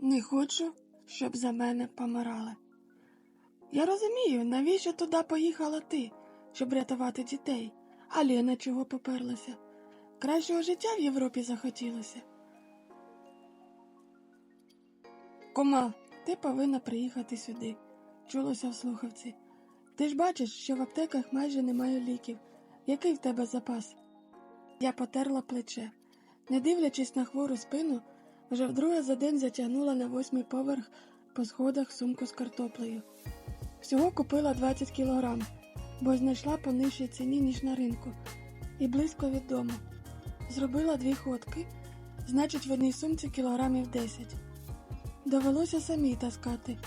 Не хочу, щоб за мене помирали. Я розумію, навіщо туди поїхала ти, щоб рятувати дітей, а Лена чого поперлася. Кращого життя в Європі захотілося. Кума, ти повинна приїхати сюди, чулося в слухавці. Ти ж бачиш, що в аптеках майже немає ліків. Який в тебе запас? Я потерла плече. Не дивлячись на хвору спину, вже вдруге за день затягнула на восьмий поверх по сходах сумку з картоплею. Всього купила 20 кілограм, бо знайшла по нижчій ціні, ніж на ринку, і близько від дому. Зробила дві ходки, значить, в одній сумці кілограмів 10. Довелося самій таскати,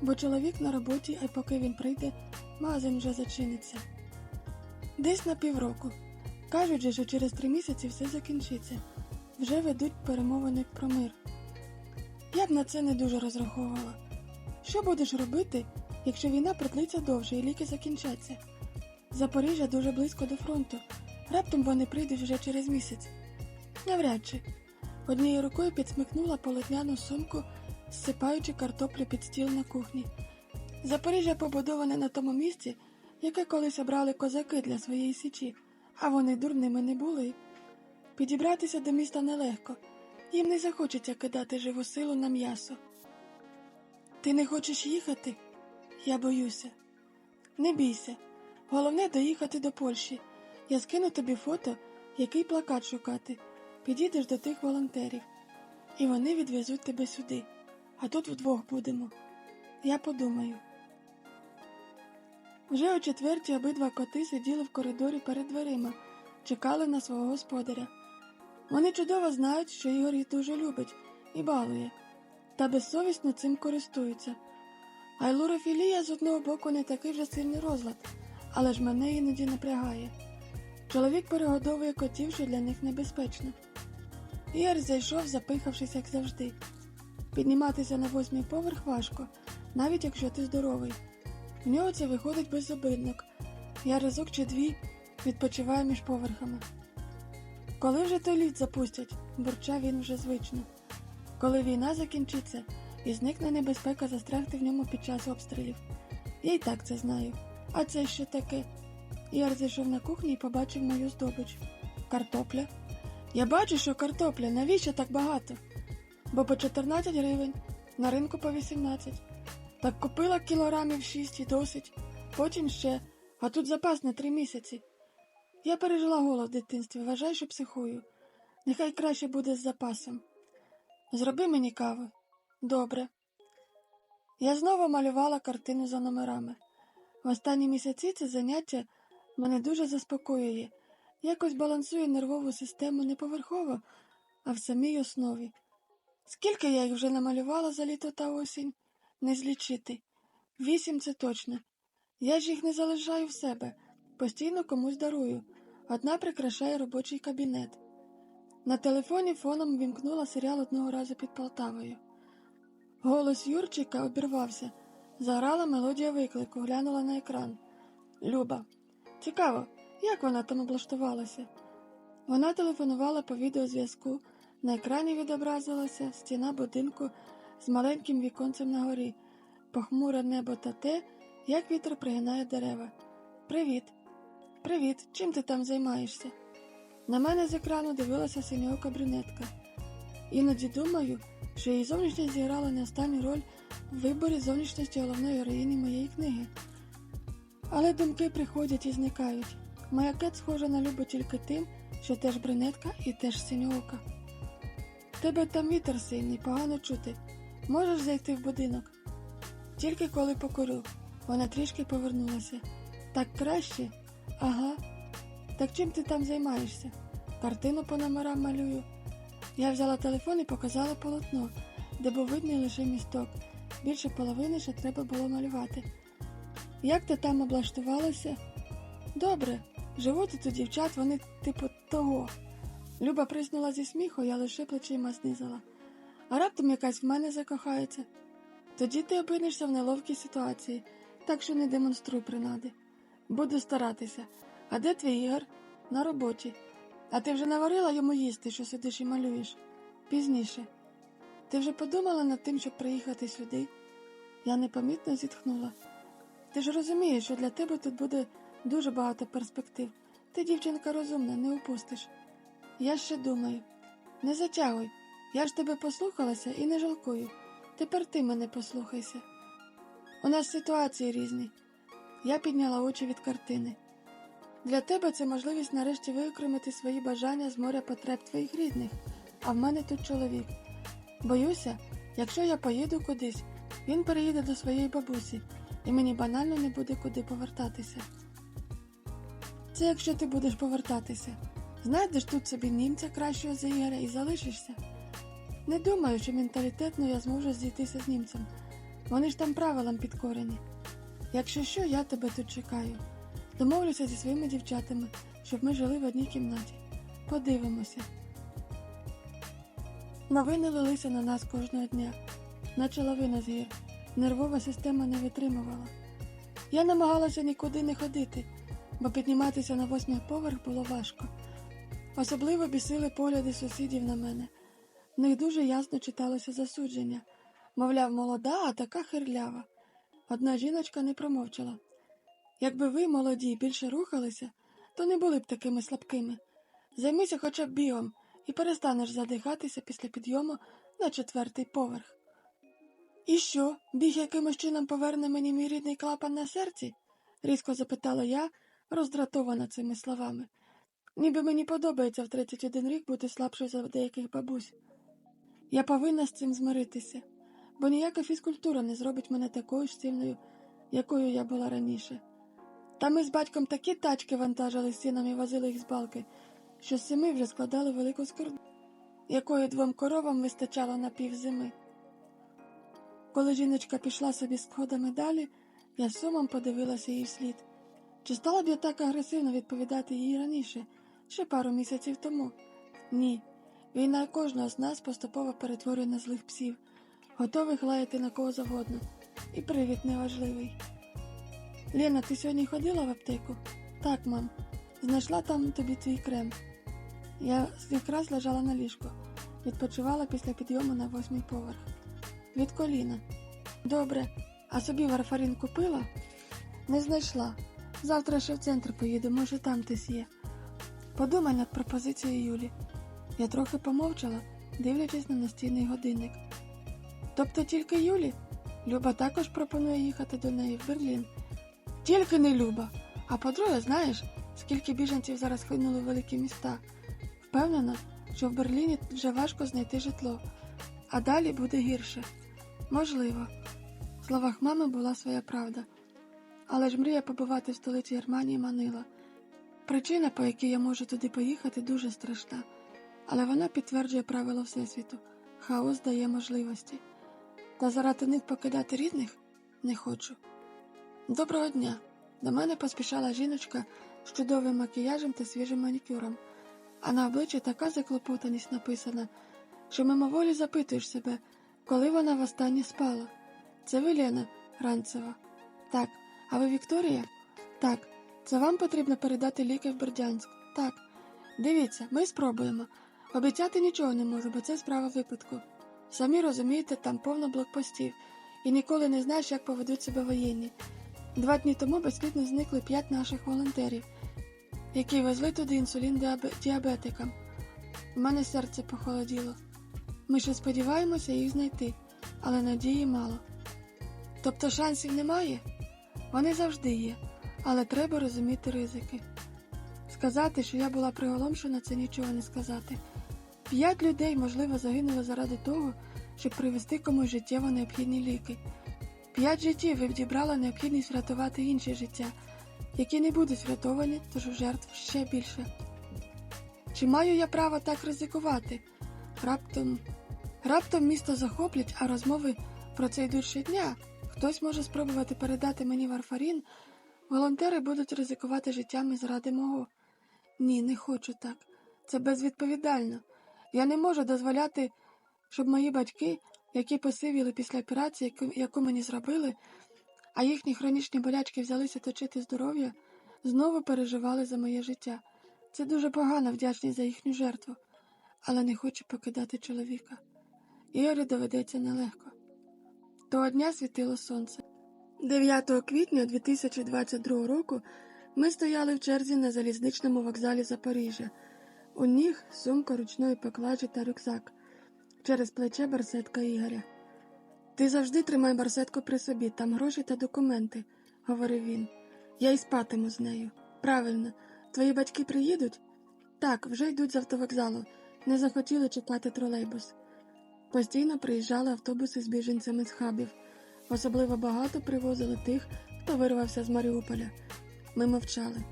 бо чоловік на роботі, а поки він прийде, магазин вже зачиниться. Десь на півроку. Кажуть же, що через три місяці все закінчиться. Вже ведуть перемовини про мир. Я б на це не дуже розраховувала. Що будеш робити, якщо війна продлиться довше і ліки закінчаться? Запоріжжя дуже близько до фронту. Раптом вони прийдуть вже через місяць. Навряд чи. Однією рукою підсмикнула полотняну сумку, зсипаючи картоплю під стіл на кухні. Запоріжжя побудоване на тому місці, яке колись обрали козаки для своєї січі, а вони дурними не були. Підібратися до міста нелегко, їм не захочеться кидати живу силу на м'ясо. Ти не хочеш їхати? Я боюся. Не бійся. Головне доїхати до Польщі. Я скину тобі фото, який плакат шукати. Підійдеш до тих волонтерів, і вони відвезуть тебе сюди. А тут вдвох будемо. Я подумаю. Вже о четвертій обидва коти сиділи в коридорі перед дверима, чекали на свого господаря. Вони чудово знають, що Ігор їх дуже любить і балує, та безсовісно цим користуються. Айлурофілія з одного боку не такий вже сильний розлад, але ж мене іноді напрягає. Чоловік перегодовує котів, що для них небезпечно. Ігор зайшов, запихавшись, як завжди. Підніматися на восьмий поверх важко, навіть якщо ти здоровий. В нього це виходить без обиднок. Я разок чи дві відпочиваю між поверхами. Коли вже той лід запустять, бурчав він вже звично. Коли війна закінчиться і зникне небезпека застрягти в ньому під час обстрілів. Я й так це знаю. А це що таке? Яр зайшов на кухню і побачив мою здобич. Картопля. Я бачу, що картопля, навіщо так багато? Бо по 14 гривень, на ринку по 18. Так купила кілограмів 6 і досить, потім ще, а тут запас на три місяці. Я пережила голод в дитинстві, вважаю, що психую. Нехай краще буде з запасом. Зроби мені кави. Добре. Я знову малювала картину за номерами. В останні місяці це заняття мене дуже заспокоює, якось балансує нервову систему не поверхово, а в самій основі. Скільки я їх вже намалювала за літо та осінь, не злічити. Вісім це точно. Я ж їх не залишаю в себе, постійно комусь дарую. Одна прикрашає робочий кабінет. На телефоні фоном вімкнула серіал одного разу під Полтавою. Голос Юрчика обірвався. Заграла мелодія виклику, глянула на екран. Люба. Цікаво, як вона там облаштувалася. Вона телефонувала по відеозв'язку. На екрані відобразилася стіна будинку з маленьким віконцем на горі, похмуре небо та те, як вітер пригинає дерева. Привіт. Привіт. Чим ти там займаєшся? На мене з екрану дивилася синьока брюнетка. Іноді думаю, що її зовнішність зіграла не останню роль в виборі зовнішності головної героїні моєї книги. Але думки приходять і зникають. Моя кет схожа на любу тільки тим, що теж брюнетка і теж синьоока. Тебе там вітер сильний, погано чути. Можеш зайти в будинок? Тільки коли покурю. Вона трішки повернулася. Так краще? Ага. Так чим ти там займаєшся? Картину по номерам малюю. Я взяла телефон і показала полотно, де був видний лише місток. Більше половини ще треба було малювати. Як ти там облаштувалася? Добре, живуть тут дівчат, вони типу того. Люба приснула зі сміху, я лише плечима знизила. А раптом якась в мене закохається. Тоді ти опинишся в неловкій ситуації, так що не демонструй принади. Буду старатися. А де твій Ігор? На роботі. А ти вже наварила йому їсти, що сидиш і малюєш? Пізніше. Ти вже подумала над тим, щоб приїхати сюди? Я непомітно зітхнула. Ти ж розумієш, що для тебе тут буде дуже багато перспектив. Ти, дівчинка, розумна, не упустиш. Я ще думаю. Не затягуй. Я ж тебе послухалася і не жалкую. Тепер ти мене послухайся. У нас ситуації різні. Я підняла очі від картини. Для тебе це можливість нарешті виокремити свої бажання з моря потреб твоїх рідних, а в мене тут чоловік. Боюся, якщо я поїду кудись, він переїде до своєї бабусі, і мені банально не буде куди повертатися. Це якщо ти будеш повертатися. Знайдеш тут собі німця кращого за Ігоря і залишишся. Не думаю, що менталітетно я зможу зійтися з німцем. Вони ж там правилам підкорені. Якщо що, я тебе тут чекаю. Домовлюся зі своїми дівчатами, щоб ми жили в одній кімнаті. Подивимося. Новини лилися на нас кожного дня, наче лавина з гір. Нервова система не витримувала. Я намагалася нікуди не ходити, бо підніматися на восьмий поверх було важко. Особливо бісили погляди сусідів на мене. В них дуже ясно читалося засудження. Мовляв, молода, а така хирлява. Одна жіночка не промовчала. Якби ви, молоді, більше рухалися, то не були б такими слабкими. Займися хоча б бігом і перестанеш задихатися після підйому на четвертий поверх. І що, біг якимось чином поверне мені мій рідний клапан на серці? різко запитала я, роздратована цими словами. Ніби мені подобається в 31 рік бути слабшою за деяких бабусь. Я повинна з цим змиритися, бо ніяка фізкультура не зробить мене такою ж сильною, якою я була раніше. Та ми з батьком такі тачки вантажили сіном і возили їх з балки, що з семи вже складали велику скорду, якої двом коровам вистачало на півзими. Коли жіночка пішла собі сходами далі, я сумом подивилася їй вслід. Чи стала б я так агресивно відповідати їй раніше, ще пару місяців тому? Ні. Війна кожного з нас поступово перетворює на злих псів, готових лаяти на кого завгодно. І привід неважливий. Лена, ти сьогодні ходила в аптеку? Так, мам. Знайшла там тобі твій крем. Я якраз лежала на ліжку, відпочивала після підйому на восьмий поверх. Від коліна. Добре, а собі варфарин купила? Не знайшла. Завтра ще в центр поїду, може там десь є. Подумай над пропозицією Юлі. Я трохи помовчала, дивлячись на настійний годинник. Тобто тільки Юлі? Люба також пропонує їхати до неї в Берлін. Тільки не Люба. А по-друге, знаєш, скільки біженців зараз хлинули в великі міста. Впевнена, що в Берліні вже важко знайти житло, а далі буде гірше. Можливо. В словах мами була своя правда. Але ж мрія побувати в столиці Германії манила. Причина, по якій я можу туди поїхати, дуже страшна, але вона підтверджує правила Всесвіту. Хаос дає можливості. Та заради них покидати рідних не хочу. Доброго дня! До мене поспішала жіночка з чудовим макіяжем та свіжим манікюром, а на обличчі така заклопотаність написана, що мимоволі запитуєш себе, коли вона востаннє спала. Це ви, Лена Ранцева? Так. А ви Вікторія? Так. Це вам потрібно передати ліки в Бердянськ? Так. Дивіться, ми спробуємо. Обіцяти нічого не можу, бо це справа випадку. Самі розумієте, там повно блокпостів, і ніколи не знаєш, як поведуть себе воєнні. Два дні тому безслідно зникли п'ять наших волонтерів, які везли туди інсулін діабетикам. У мене серце похолоділо. Ми ще сподіваємося їх знайти, але надії мало. Тобто шансів немає? Вони завжди є, але треба розуміти ризики. Сказати, що я була приголомшена, це нічого не сказати. П'ять людей, можливо, загинули заради того, щоб привезти комусь життєво необхідні ліки. П'ять життів ви відібрали необхідність врятувати інші життя, які не будуть врятовані, тож жертв ще більше. Чи маю я право так ризикувати? Раптом раптом місто захоплять, а розмови про це йдуть щодня. Хтось може спробувати передати мені варфарін, волонтери будуть ризикувати життями заради мого. Ні, не хочу так. Це безвідповідально. Я не можу дозволяти, щоб мої батьки, які посивіли після операції, яку, мені зробили, а їхні хронічні болячки взялися точити здоров'я, знову переживали за моє життя. Це дуже погана вдячність за їхню жертву, але не хочу покидати чоловіка. Ігорю доведеться нелегко. Того дня світило сонце. 9 квітня 2022 року ми стояли в черзі на залізничному вокзалі Запоріжжя. У ніг сумка ручної поклажі та рюкзак. Через плече барсетка Ігоря. Ти завжди тримай барсетку при собі, там гроші та документи, говорив він. Я й спатиму з нею. Правильно, твої батьки приїдуть? Так, вже йдуть з автовокзалу. Не захотіли чекати тролейбус. Постійно приїжджали автобуси з біженцями з хабів. Особливо багато привозили тих, хто вирвався з Маріуполя. Ми мовчали.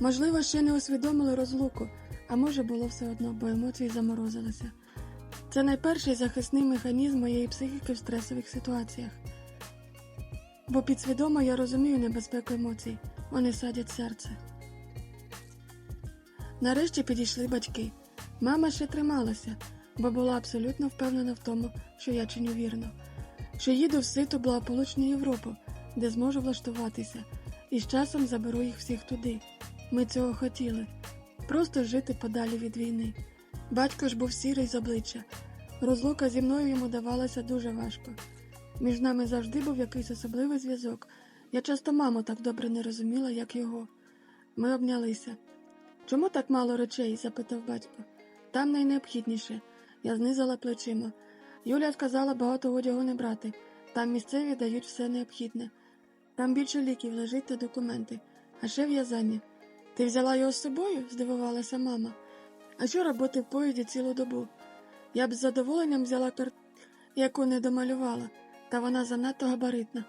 Можливо, ще не усвідомили розлуку, а може було все одно, бо емоції заморозилися. Це найперший захисний механізм моєї психіки в стресових ситуаціях. Бо підсвідомо я розумію небезпеку емоцій, вони садять серце. Нарешті підійшли батьки. Мама ще трималася, бо була абсолютно впевнена в тому, що я чиню вірно, що їду в ситу благополучну Європу, де зможу влаштуватися, і з часом заберу їх всіх туди. Ми цього хотіли просто жити подалі від війни. Батько ж був сірий з обличчя. Розлука зі мною йому давалася дуже важко. Між нами завжди був якийсь особливий зв'язок. Я часто маму так добре не розуміла, як його. Ми обнялися. Чому так мало речей? запитав батько. Там найнеобхідніше. Я знизила плечима. Юля сказала багато одягу не брати. Там місцеві дають все необхідне. Там більше ліків лежить та документи, а ще в'язання. Ти взяла його з собою? здивувалася мама. А що робити в поїзді цілу добу? Я б з задоволенням взяла карту, яку не домалювала, та вона занадто габаритна.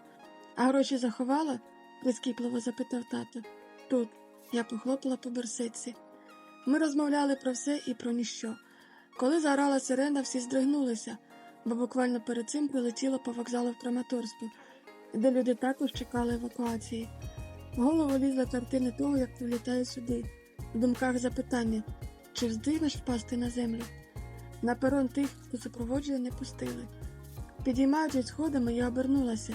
А гроші заховала? прискіпливо запитав тато. Тут. Я похлопала по берсетці. Ми розмовляли про все і про ніщо. Коли заорала сирена, всі здригнулися, бо буквально перед цим прилетіло по вокзалу в Краматорську, де люди також чекали евакуації. В голову лізла картини того, як прилітає сюди, в думках запитання, чи вздигнеш впасти на землю. На перон тих, хто супроводжує, не пустили. Підіймаючись сходами, я обернулася.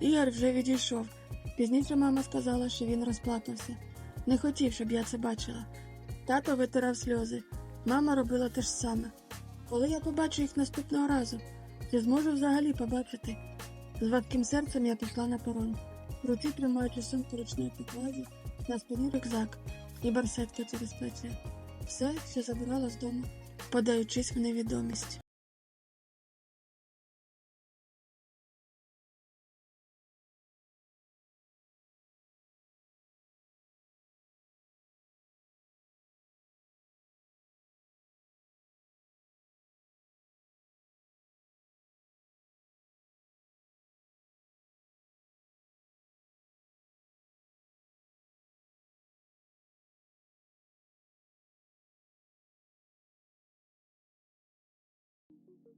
Ігор вже відійшов. Пізніше мама сказала, що він розплакався. Не хотів, щоб я це бачила. Тато витирав сльози. Мама робила те ж саме. Коли я побачу їх наступного разу, чи зможу взагалі побачити? З вадким серцем я пішла на перон. В руці тримаючи сумку ручної покладі, на спині рюкзак і барсетка через плече. Все, що забирала з дому, подаючись в невідомість.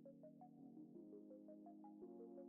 Thank you.